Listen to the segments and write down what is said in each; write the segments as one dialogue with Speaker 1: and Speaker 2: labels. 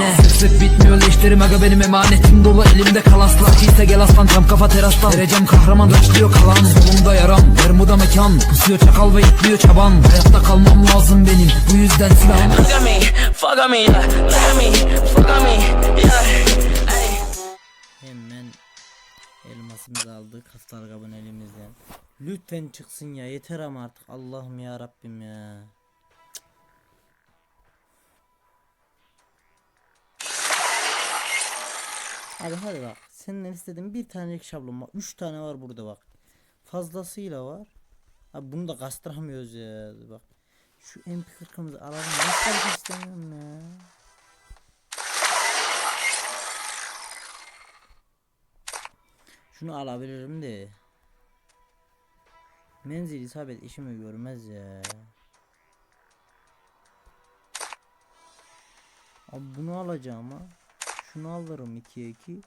Speaker 1: sene Sık bitmiyor leşlerim aga benim emanetim dolu elimde kalaslar İse gel aslan tam kafa terastan Vereceğim kahraman başlıyor kalan Solumda yaram Bermuda mekan Pusuyor çakal ve itliyor çaban Hayatta kalmam lazım benim Bu yüzden silahım
Speaker 2: Look at me, fuck on me, yeah. Look at me, fuck on me, yeah. Hey.
Speaker 3: Hemen elmasımızı aldık haftalık kabın elimizden. Lütfen çıksın ya yeter ama artık Allah'ım ya Rabbim ya. Abi hadi bak senden istediğim bir tanelik şablon var. Üç tane var burada bak. Fazlasıyla var. Abi bunu da kastıramıyoruz ya bak. Şu MP40'ımızı alalım. Şey istemiyorum ya. Şunu alabilirim de. Menzil isabet işimi görmez ya. Abi bunu alacağım ha. Şunu alırım 2'ye 2.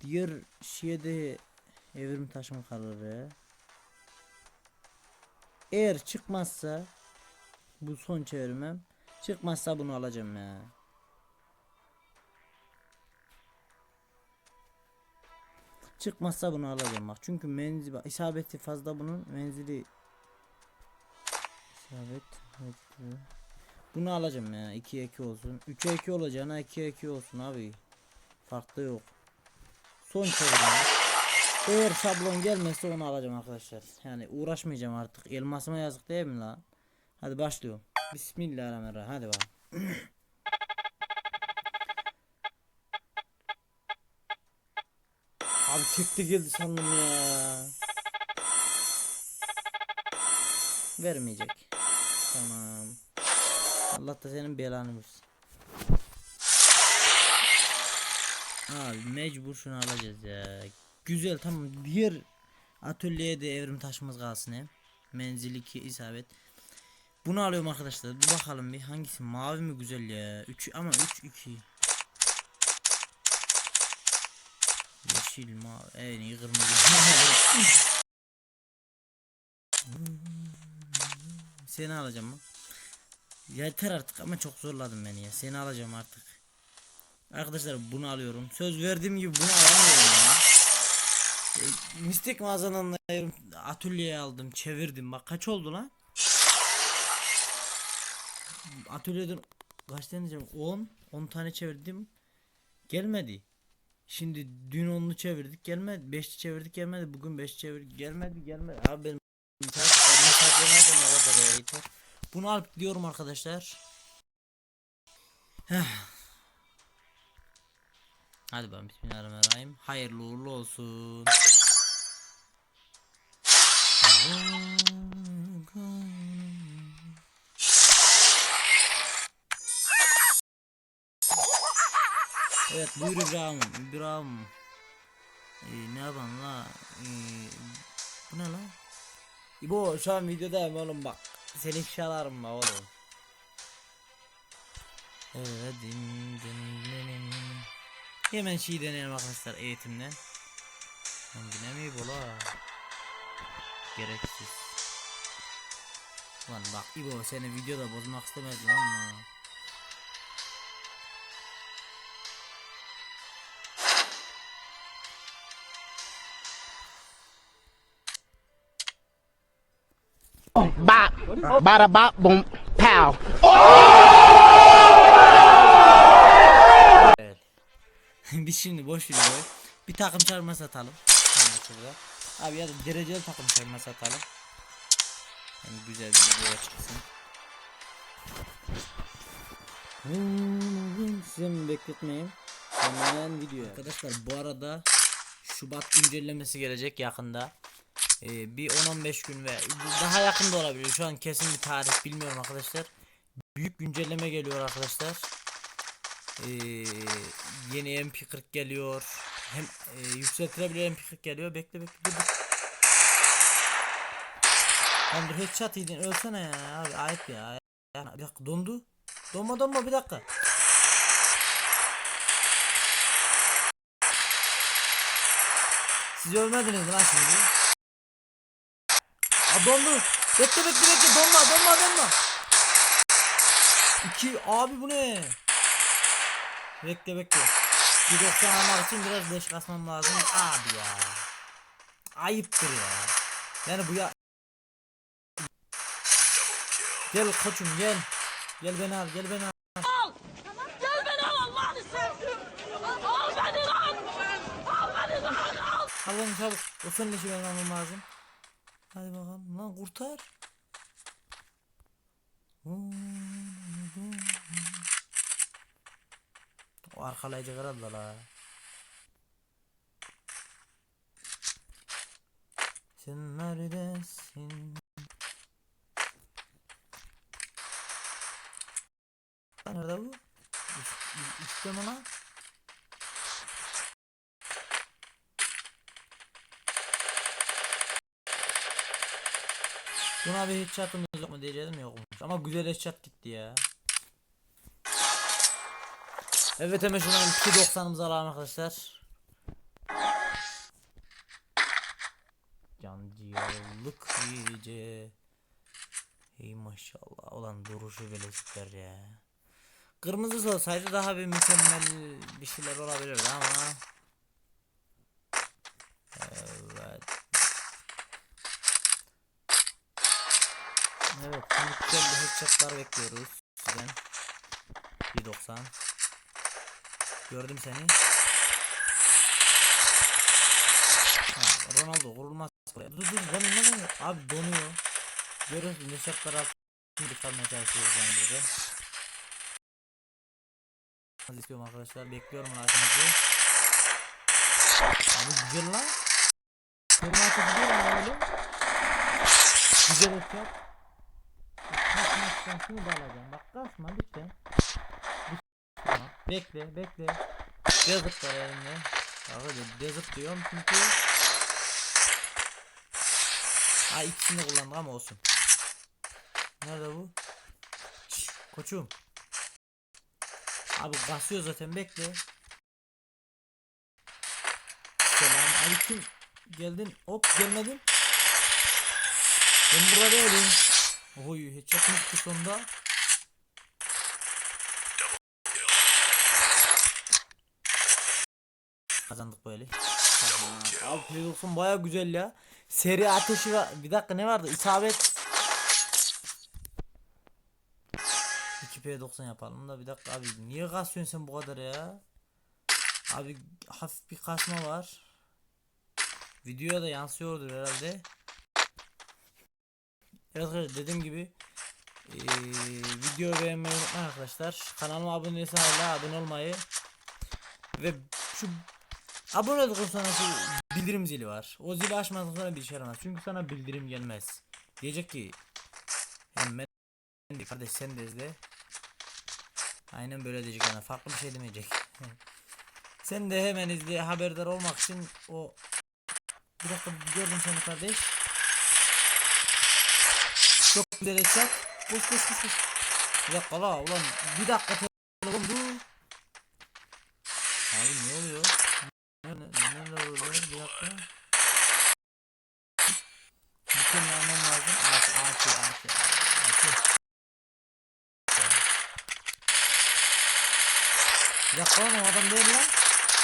Speaker 3: Diğer şeye de evrim taşım kalır ya. Eğer çıkmazsa bu son çevirmem. Çıkmazsa bunu alacağım ya. Çıkmazsa bunu alacağım bak. Çünkü menzil bak isabeti fazla bunun menzili isabet. Bunu alacağım ya 2'ye 2 olsun. 3'e 2 olacağına 2'ye 2 olsun abi. Farklı yok. Son çevirme. Eğer şablon gelmezse onu alacağım arkadaşlar. Yani uğraşmayacağım artık. Elmasıma yazık değil mi lan? Hadi başlıyorum. Bismillahirrahmanirrahim. Hadi bakalım. Abi tekli geldi sandım ya. Vermeyecek. Tamam. Allah da senin belanı versin. Abi mecbur şunu alacağız ya. Güzel tamam. Diğer atölyeye de evrim taşımız kalsın hem. Menzil 2 isabet. Bunu alıyorum arkadaşlar. Dur bakalım bir hangisi mavi mi güzel ya. 3 ama 3 2. Yeşil mavi en iyi kırmızı. Seni alacağım mı? Yeter artık ama çok zorladın beni ya. Seni alacağım artık. Arkadaşlar bunu alıyorum. Söz verdiğim gibi bunu alamıyorum ya. E, mistik mağazanın atölyeye aldım, çevirdim. Bak kaç oldu lan? Atölyeden kaç tane diyeceğim? 10 10 tane çevirdim. Gelmedi. Şimdi dün onu çevirdik gelmedi. 5 çevirdik gelmedi. Bugün 5 çevirdik gelmedi gelmedi. Abi benim. Bunu alıp diyorum arkadaşlar. Heh. Hadi ben bismillahirrahmanirrahim. Hayırlı uğurlu olsun. Evet buyur İbrahim. İbrahim. Ee, ne yapalım la? Ee, bu ne lan? İbo şu an videodayım oğlum bak. Seni ifşalarım bak oğlum. Evet, din, din. Hemen şey deneyelim arkadaşlar eğitimden. Yine mi bu la? Gereksiz. Lan bak İbo seni videoda bozmak istemezdim ama.
Speaker 4: Bop, bada bop, boom, pow.
Speaker 3: Evet. Biz şimdi boş videoyu bir takım çarmıha satalım. Şurada. Abi ya da dereceli takım çarmıha satalım. Yani güzel bir video çıksın. Hmm, Size mi bekletmeyeyim? Hemen video. Arkadaşlar bu arada Şubat güncellemesi gelecek yakında. Ee, bir 10-15 gün ve daha yakın da olabilir. Şu an kesin bir tarih bilmiyorum arkadaşlar. Büyük güncelleme geliyor arkadaşlar. Ee, yeni MP40 geliyor. Hem e, yükseltilebilir MP40 geliyor. Bekle bekle dur. Lan dur headshot yedin ölsene ya abi ayıp ya. Bir dakika dondu. Donma donma bir dakika. Siz ölmediniz lan şimdi? Aa dondu. Bekle bekle bekle donma donma donma. İki abi bu ne? Bekle bekle. Bir 90 almak için biraz leş kasmam lazım. Abi ya. Ayıptır ya. Yani bu ya. Gel koçum gel. Gel beni al gel beni al.
Speaker 5: Gel beni al Allah'ını sevdim. Al beni lan. Al beni lan. Al.
Speaker 3: Al beni çabuk. O son leşi benim almam lazım. Hadi bakalım lan kurtar. O arkalayıcı herhalde la. Sen neredesin? Nerede bu? Üst, üstte mi lan? Buna bir headshot'ımız yok mu diyeceğim yokmuş. Ama güzel headshot gitti ya. Evet hemen şuradan 2.90'ımızı alalım arkadaşlar. Cancıyarlık iyice. Hey maşallah. Ulan duruşu bile süper ya. Kırmızı olsaydı daha bir mükemmel bir şeyler olabilirdi ama. Evet. Evet, güzel bir headshotlar bekliyoruz sizden. 1.90 Gördüm seni. Ha, Ronaldo vurulmaz. buraya. Dur dur ben ne Abi donuyor. Görüyorsun headshotlar altını çıkarmaya çalışıyoruz yani burada. Hadi istiyorum arkadaşlar. Bekliyorum like'ınızı. Abi güzel lan. Koruma atışı değil mi öyle? Güzel headshot. Kasmazsan şunu da alacağım. Bak kasma lütfen. Bekle bekle. Desert var elimde. Abi desert diyorum çünkü. Ha ikisini de kullandık ama olsun. Nerede bu? Şşş, koçum. Abi basıyor zaten bekle. Selam aleyküm. Geldin. Hop gelmedin. Ben burada değilim. Oy mı çıktı sonunda? Kazandık böyle. Abi Playdolsun baya güzel ya. Seri ateşi var. Bir dakika ne vardı? İsabet. 2P90 yapalım da bir dakika abi niye kasıyorsun sen bu kadar ya? Abi hafif bir kasma var. Videoya da yansıyordur herhalde. Evet arkadaşlar dediğim gibi eee videoyu beğenmeyi unutmayın arkadaşlar. Kanalıma abone değilseniz hala abone olmayı ve şu abone olduktan sonra bildirim zili var. O zili açmadan sonra bir şey yaramaz. Çünkü sana bildirim gelmez. Diyecek ki hemen kardeş sen de izle. Aynen böyle diyecek yani farklı bir şey demeyecek. sen de hemen izle haberdar olmak için o bir dakika gördüm seni kardeş. Çok güzel headshot. Koş koş koş. Bir dakika la ulan bir dakika dur. Abi ne oluyor? Ne ne ne ne oluyor? Bir dakika. Bütün anlam lazım. Ağaç. Bir dakika lan o adam değil lan.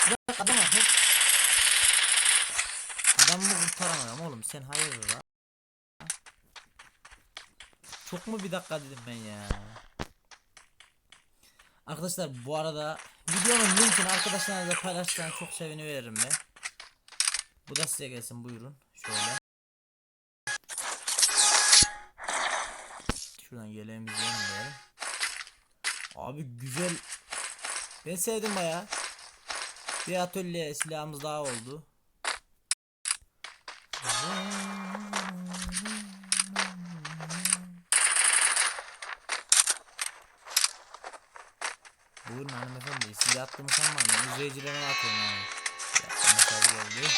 Speaker 3: Bir dakika adam var. Adamı kurtaramıyorum oğlum sen hayırdır lan. Çok mu bir dakika dedim ben ya. Arkadaşlar bu arada videonun linkini arkadaşlarınızla paylaşırsanız çok sevinirim ben. Bu da size gelsin buyurun. Şöyle. Şuradan yeleğimizi yenileyelim. Abi güzel. Ben sevdim baya. Bir atölye silahımız daha oldu. Buyurun hanımefendi size attığımı sanmayın izleyicilerine atıyorum yani geldi.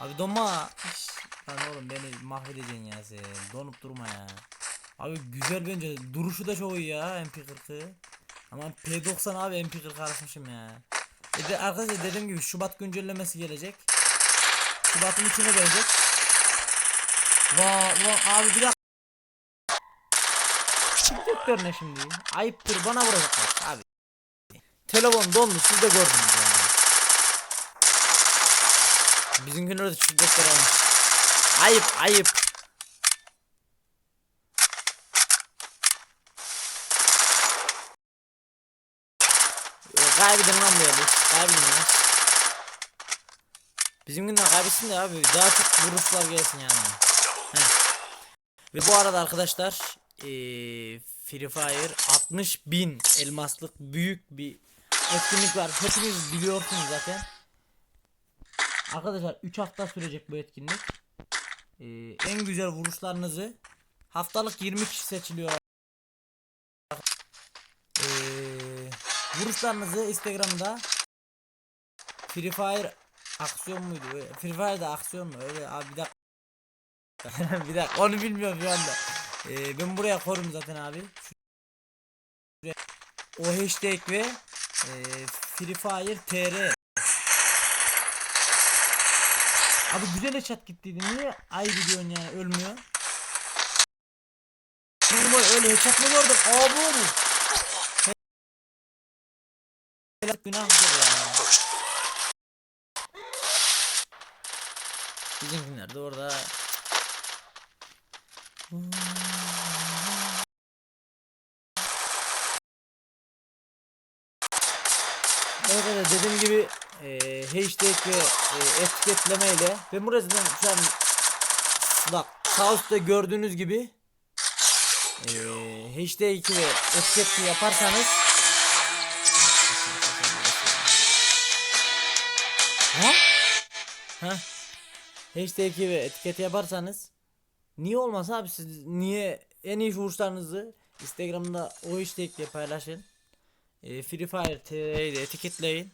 Speaker 3: Abi donma. Şş, Lan oğlum beni mahvedeceksin ya sen. Donup durma ya. Abi güzel bence. Duruşu da çok iyi ya MP40'ı Ama P90 abi MP40 arasmışım ya. E de, Arkadaşlar dediğim gibi Şubat güncellemesi gelecek. Şubat'ın içine gelecek. Vaa vaa abi bir dakika Çık ne şimdi ayıptır bana vuracaklar abi telefon donmuş siz de gördünüz yani. Bizimkiler de şuradaklar almış. Ayıp ayıp. Ee, Kaybedin lan böyle. Kaybedin lan. Bizimkiler kaybetsin de abi daha çok vuruşlar gelsin yani. Heh. Ve bu arada arkadaşlar eee Free Fire 60 bin elmaslık büyük bir etkinlik var. Hepiniz biliyorsunuz zaten. Arkadaşlar 3 hafta sürecek bu etkinlik. Eee, en güzel vuruşlarınızı haftalık 20 kişi seçiliyor. Eee vuruşlarınızı Instagram'da Free Fire aksiyon muydu? Free Fire'da aksiyon mu? Öyle abi bir dakika. bir dakika onu bilmiyorum şu anda. Ee, ben buraya korum zaten abi. Şuraya- O hashtag ve e, Free Fire TR. Abi güzel chat gittiydi. Niye ay gidiyorsun yani ölmüyor? Normal öyle headshot mı gördüm? Abi oğlum. Helal günahtır ya. Bizimkiler de orada Evet evet dediğim gibi e, hashtag ve e, etiketlemeyle ben burada zaten şu an bak sağ gördüğünüz gibi e, hashtag ve etiketli yaparsanız ha? Ha? Hashtag ve etiket yaparsanız niye olmaz abi siz niye en iyi vuruşlarınızı Instagram'da o hashtagle paylaşın. E, Free Fire TR'yi de etiketleyin.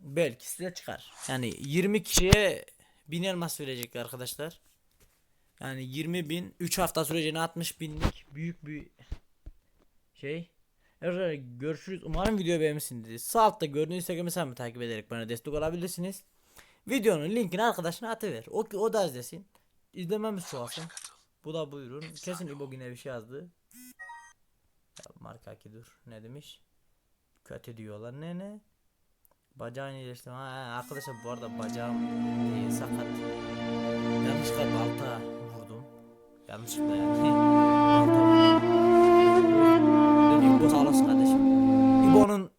Speaker 3: Belki size çıkar. Yani 20 kişiye 1000 elmas verecekler arkadaşlar. Yani 20 bin 3 hafta sürecine 60 binlik büyük bir şey. Evet görüşürüz. Umarım video beğenmişsinizdir. Sağ altta gördüğünüz Instagram hesabımı takip ederek bana destek olabilirsiniz. Videonun linkini arkadaşına atıver. O, o da izlesin. İzlememiz çoğalsın. Bu da buyurun. Kesin İbo yine bir şey yazdı. Marka ki dur. Ne demiş? Kötü diyorlar. Ne ne? Bacağını iyileştirme. Ha, arkadaşlar bu arada bacağım e, sakat. Yanlışlıkla balta vurdum. Yanlışlıkla yani. balta vurdum. İbo olasın kardeşim. İbo'nun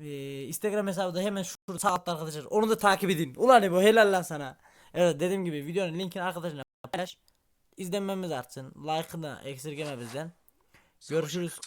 Speaker 3: e, Instagram hesabı da hemen şurada sağ altta arkadaşlar. Onu da takip edin. Ulan İbo helal lan sana. Evet dediğim gibi videonun linkini arkadaşlarına paylaş. İzlenmemiz artsın. Like'ını eksirgeme bizden. Görüşürüz.